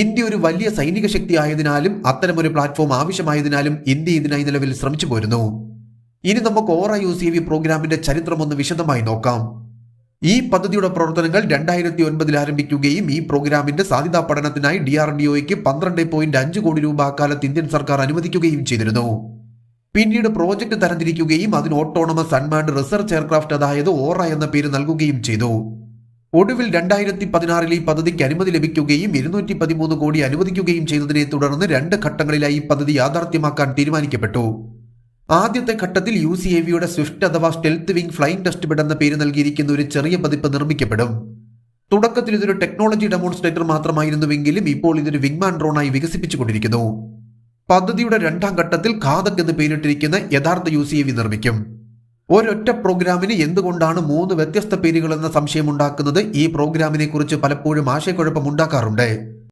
India ഒരു വലിയ സൈനിക ശക്തി ആയതിനാലും അത്തരമൊരു പ്ലാറ്റ്ഫോം ആവശ്യമായതിനാലും ഇന്ത്യ ഇതിനായി നിലവിൽ ശ്രമിച്ചു പോരുന്നു. ഇനി നമുക്ക് ഓറ യു സി വി പ്രോഗ്രാമിന്റെ ചരിത്രം ഒന്ന് വിശദമായി നോക്കാം. ഈ പദ്ധതിയുടെ പ്രവർത്തനങ്ങൾ രണ്ടായിരത്തി ഒൻപതിൽ ആരംഭിക്കുകയും ഈ പ്രോഗ്രാമിന്റെ സാധ്യതാ പഠനത്തിനായി ഡി ആർ ഡി ഒയ്ക്ക് പന്ത്രണ്ട് പോയിന്റ് അഞ്ച് കോടി രൂപ അക്കാലത്ത് ഇന്ത്യൻ സർക്കാർ അനുവദിക്കുകയും ചെയ്തിരുന്നു. പിന്നീട് പ്രോജക്ട് തരംതിരിക്കുകയും അതിന് ഓട്ടോണമസ് അൺമാൻഡ് റിസർച്ച് എയർക്രാഫ്റ്റ് അതായത് ഓറ എന്ന പേര് നൽകുകയും ചെയ്തു. ഒടുവിൽ രണ്ടായിരത്തി പതിനാറിൽ ഈ പദ്ധതിക്ക് അനുമതി ലഭിക്കുകയും ഇരുന്നൂറ്റി പതിമൂന്ന് കോടി അനുവദിക്കുകയും ചെയ്തതിനെ തുടർന്ന് രണ്ട് ഘട്ടങ്ങളിലായി ഈ പദ്ധതി യാഥാർത്ഥ്യമാക്കാൻ തീരുമാനിക്കപ്പെട്ടു. ആദ്യത്തെ ഘട്ടത്തിൽ യു സി എ വിയുടെ സ്വിഫ്റ്റ് അഥവാ stealth wing flying test bed എന്ന പേര് നൽകിയിരിക്കുന്ന ഒരു ചെറിയ പതിപ്പ് നിർമ്മിക്കപ്പെടും. തുടക്കത്തിൽ ഇതൊരു ടെക്നോളജി ഡെമോൺസ്ട്രേറ്റർ മാത്രമായിരുന്നുവെങ്കിലും ഇപ്പോൾ ഇതൊരു വിങ്മാൻ ഡ്രോണായി വികസിപ്പിച്ചുകൊണ്ടിരിക്കുന്നു. പദ്ധതിയുടെ രണ്ടാം ഘട്ടത്തിൽ ഖാദക് എന്ന് പേരിട്ടിരിക്കുന്ന യഥാർത്ഥ യു സി എ വി നിർമ്മിക്കും. ഒരൊറ്റ പ്രോഗ്രാമിന് എന്തുകൊണ്ടാണ് മൂന്ന് വ്യത്യസ്ത പേരുകൾ എന്ന സംശയമുണ്ടാക്കുന്നത് ഈ പ്രോഗ്രാമിനെ കുറിച്ച് പലപ്പോഴും ആശയക്കുഴപ്പമുണ്ടാക്കാറുണ്ട്